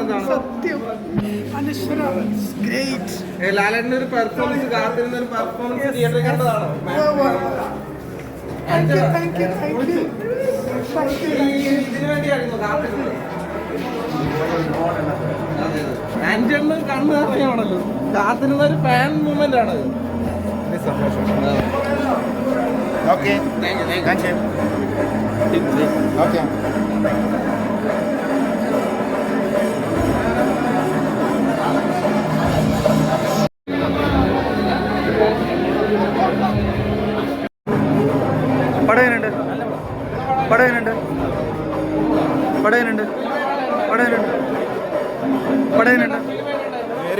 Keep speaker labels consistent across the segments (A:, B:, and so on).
A: എന്താണ്
B: സത്യം. അനശ്വര ഗ്രേറ്റ്
A: ഒരു പെർഫോമൻസ് കാത്തിരുന്ന ഒരു പെർഫോമൻസ് തിയേറ്ററിൽ കണ്ടതാണോ?
B: Thank you thank you thank you thank you
A: ഇതിനു വേണ്ടിയായിരുന്നു കാത്തിരുന്നത് ആന്റണിന് കണ്ണ് നിറയാണല്ലോ കാത്തിരുന്ന ഒരു ഫാൻ മൂവ്മെന്റ് ആണ്.
C: ഓക്കെ താങ്ക് യു ഓക്കെ
D: പടം എങ്ങനെയുണ്ട് പടം എങ്ങനെയുണ്ട് പടം എങ്ങനെയുണ്ട് പടം എങ്ങനെയുണ്ട്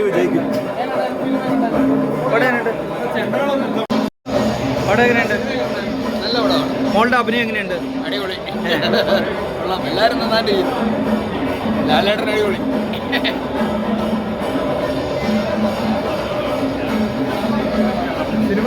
C: വിജയിക്കും.
D: പടം എങ്ങനെയുണ്ട് പടം എങ്ങനെയുണ്ട്
E: നല്ല പടമാണ്
D: മോളുടെ അഭിനയം എങ്ങനെയുണ്ട്?
E: അടിപൊളി. എല്ലാവരും നന്നായിട്ട് ചെയ്യും ലാലേട്ടൻ അടിപൊളി.
A: സിനിമ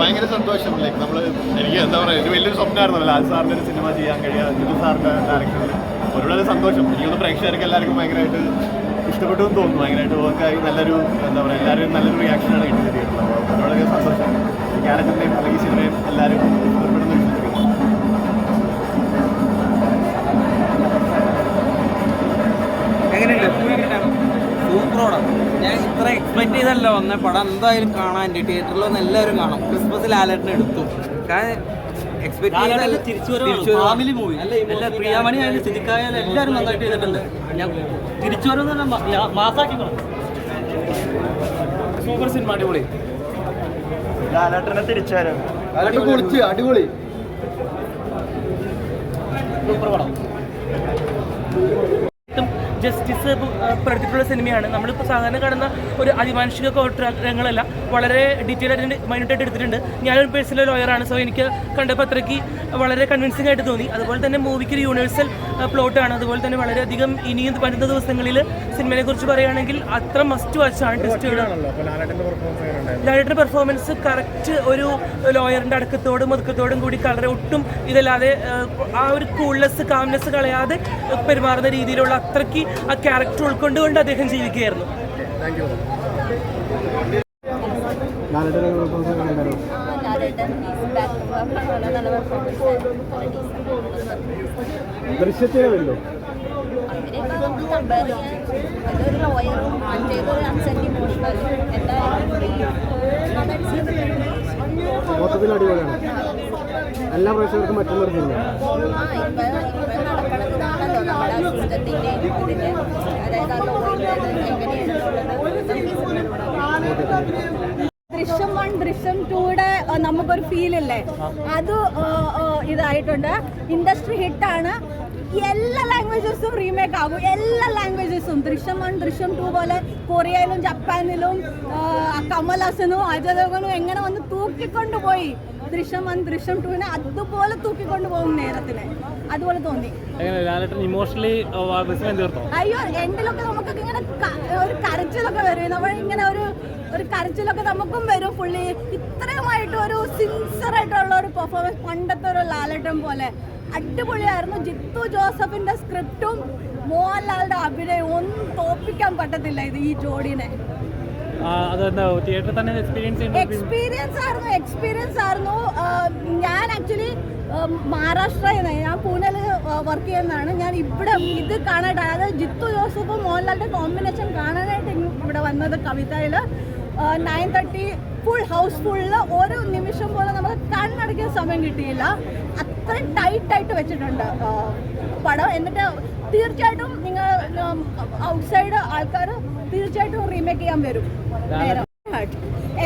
C: ഭയങ്കര സന്തോഷം. ലൈക്ക് നമ്മൾ എനിക്ക് എന്താ പറയുക ഒരു വലിയൊരു സ്വപ്നമായിരുന്നു ലാൽ സാറിന്റെ ഒരു സിനിമ ചെയ്യാൻ കഴിയുക ജിതു സാറിന്റെ ഡയറക്ടർ ഒരുപാട് സന്തോഷം. എനിക്കൊന്ന് പ്രേക്ഷകർക്ക് എല്ലാവർക്കും ഭയങ്കരമായിട്ട് ഇഷ്ടപ്പെട്ടു എന്ന് തോന്നുന്നു. ഭയങ്കരമായിട്ട് ഓർക്കായി നല്ലൊരു എന്താ പറയുക എല്ലാവരും നല്ലൊരു റിയാക്ഷനാണ് കിട്ടിയിട്ടുള്ളത് ഒരുപാട് സന്തോഷം. ക്യാരക്ടറിനെയും അല്ലെങ്കിൽ സിനിമയും എല്ലാവരും
F: വന്ന പടം എന്തായാലും കാണാൻ തിയേറ്ററിൽ വന്ന് എല്ലാവരും കാണും. ക്രിസ്മസിൽ ലാലേട്ടനെ എടുത്തു. കാരണം
G: ഫാമിലി മൂവി. എല്ലാ പ്രിയാമണി ആയാലും എല്ലാവരും നന്നായിട്ട് ചെയ്തിട്ടുണ്ട്. ഞാൻ തിരിച്ചു മാസാക്കി സൂപ്പർ സിനിമ അടിപൊളി.
C: ലാലേട്ടനെ തിരിച്ചു വരാം.
A: അടിപൊളി അടിപൊളി.
G: സൂപ്പർ പടം. ജസ്റ്റിസ് പ്രകടിപ്പിച്ചിട്ടുള്ള സിനിമയാണ് നമ്മളിപ്പോൾ സാധാരണ കാണുന്ന ഒരു അതിമാനുഷിക കോട്ടരങ്ങളല്ല വളരെ ഡീറ്റെയിൽ ആയിട്ട് മൈനോട്ടായിട്ട് എടുത്തിട്ടുണ്ട്. ഞാനൊരു പേഴ്സണൽ ലോയറാണ് സോ എനിക്ക് കണ്ടപ്പോൾ അത്രയ്ക്ക് വളരെ കൺവിൻസിംഗ് ആയിട്ട് തോന്നി. അതുപോലെ തന്നെ മൂവിക്ക് ഒരു യൂണിവേഴ്സൽ പ്ലോട്ടാണ് അതുപോലെ തന്നെ വളരെയധികം ഇനിയും വരുന്ന ദിവസങ്ങളിൽ സിനിമയെ കുറിച്ച് പറയുകയാണെങ്കിൽ അത്ര മസ്റ്റ് വാച്ചാണ് ലാലേട്ടന്റെ പെർഫോമൻസ് കറക്റ്റ് ഒരു ലോയറിന്റെ അടക്കത്തോടും ഒതുക്കത്തോടും കൂടി കളറെ ഒട്ടും ഇതല്ലാതെ ആ ഒരു കൂൾനെസ് കാംനെസ് കളയാതെ പെരുമാറുന്ന രീതിയിലുള്ള അത്രയ്ക്ക് ആ ക്യാരക്ടർ ഉൾക്കൊണ്ടുകൊണ്ട് അദ്ദേഹം ജീവിക്കുകയായിരുന്നു.
H: ചെയ്തിട്ടുണ്ട്
A: മൊത്തത്തിൽ അടിപൊളിയാണ്. എല്ലാ പ്രേക്ഷകർക്കും പറ്റുന്ന ഒരു സിനിമ
H: ആ ഇപ്പൊ ഇപ്പൊ നടക്കണതാണല്ലോ നമ്മുടെ സിസ്റ്റത്തിന്റെയും ഇതിന്റെ അതായത് ആ ലോയിന്റെ എങ്ങനെയാണ്
I: ദൃശ്യം വൺ ദൃശ്യം ടൂടെ നമുക്കൊരു ഫീൽ ഇല്ലേ? അത് ഇതായിട്ടുണ്ട്. ഇൻഡസ്ട്രി ഹിറ്റാണ് എല്ലാ ലാംഗ്വേജസും റീമേക്ക് ആകും. എല്ലാ ലാംഗ്വേജസും ദൃശ്യം വൺ ദൃശ്യം ടു പോലെ കൊറിയയിലും ജപ്പാനിലും ആ, കമൽഹാസനും അജയ് ദേവ്ഗനും എങ്ങനെ വന്ന് തൂക്കിക്കൊണ്ടുപോയി ദൃശ്യം വൺ ദൃശ്യം ടുവിനെ അതുപോലെ തൂക്കിക്കൊണ്ടു പോകും നേരത്തിനെ അതുപോലെ തോന്നി.
G: ഇമോഷണലി
I: അയ്യോ എൻഡിലൊക്കെ നമുക്കൊക്കെ ഇങ്ങനെ ഒരു കരച്ചിലൊക്കെ വരും. നമ്മൾ ഇങ്ങനെ ഒരു ഒരു കരച്ചിലൊക്കെ നമുക്കും വരും പുള്ളി. ഇത്രയുമായിട്ട് ഒരു സിൻസിയർ ആയിട്ടുള്ള ഒരു പെർഫോമൻസ് പണ്ടത്തെ ഒരു ലാലട്ടം പോലെ. അടിപൊളിയായിരുന്നു. ജിത്തു ജോസഫിന്റെ സ്ക്രിപ്റ്റും മോഹൻലാലിന്റെ അഭിനയവും ഒന്നും തോപ്പിക്കാൻ പറ്റത്തില്ല ഇത് ഈ ജോഡിനെ.
G: എക്സ്പീരിയൻസ്
I: ആയിരുന്നു എക്സ്പീരിയൻസ് ആയിരുന്നു. ഞാൻ ആക്ച്വലി മഹാരാഷ്ട്രയിൽ നിന്ന് ഞാൻ പൂനെയിൽ വർക്ക് ചെയ്യുന്നതാണ്. ഞാൻ ഇവിടെ ഇത് കാണാനായിട്ട് അതായത് ജിത്തു ജോസഫും മോഹൻലാലിന്റെ കോമ്പിനേഷൻ കാണാനായിട്ട് ഇവിടെ വന്നത് കവിതയിൽ നയൻ തേർട്ടി ഫുൾ ഹൗസ് ഫുള്ളിൽ ഓരോ നിമിഷം പോലെ നമുക്ക് കണ്ണടയ്ക്കാൻ സമയം കിട്ടിയില്ല. അത്രയും ടൈറ്റ് ആയിട്ട് വെച്ചിട്ടുണ്ട് പടം. എന്നിട്ട് തീർച്ചയായിട്ടും നിങ്ങൾ ഔട്ട്സൈഡ് ആൾക്കാർ തീർച്ചയായിട്ടും റീമേക്ക് ചെയ്യാൻ വരും. എല്ലാവരും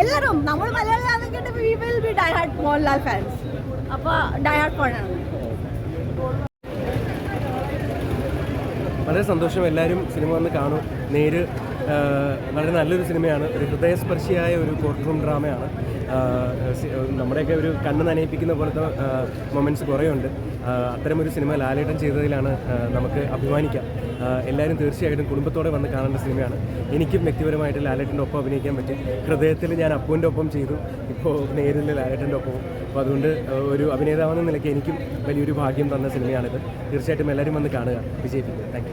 I: എല്ലാരും നമ്മൾ Malayali we will be die hard Mohanlal fans അപ്പൊ ഡൈ ഹാർട്ട് ഫാനാണ്
A: വളരെ സന്തോഷം എല്ലാവരും സിനിമ വന്ന് കാണും. നേര്
J: വളരെ നല്ലൊരു സിനിമയാണ്. ഒരു ഹൃദയസ്പർശിയായ ഒരു കോർട്ട് റൂം ഡ്രാമയാണ് നമ്മുടെയൊക്കെ ഒരു കണ്ണ് നനയിപ്പിക്കുന്ന പോലത്തെ മൊമെന്റ്സ് കുറേയുണ്ട്. അത്തരമൊരു സിനിമ ലാലേട്ടൻ ചെയ്തതിലാണ് നമുക്ക് അഭിമാനിക്കാം. എല്ലാവരും തീർച്ചയായിട്ടും കുടുംബത്തോടെ വന്ന് കാണേണ്ട സിനിമയാണ്. എനിക്കും വ്യക്തിപരമായിട്ട് ലാലേട്ടന്റെ ഒപ്പം അഭിനയിക്കാൻ പറ്റും. ഹൃദയത്തിൽ ഞാൻ അപ്പുവിന്റെ ഒപ്പം ചെയ്തു. ഇപ്പോൾ നേരിൽ ലാലേട്ടന്റെ ഒപ്പം അപ്പോൾ അതുകൊണ്ട് ഒരു അഭിനേതാവെന്ന നിലയ്ക്ക് എനിക്കും വലിയൊരു ഭാഗ്യം തന്ന സിനിമയാണിത്. തീർച്ചയായിട്ടും എല്ലാവരും വന്ന് കാണുക. വിജയിപ്പിക്കുക. താങ്ക്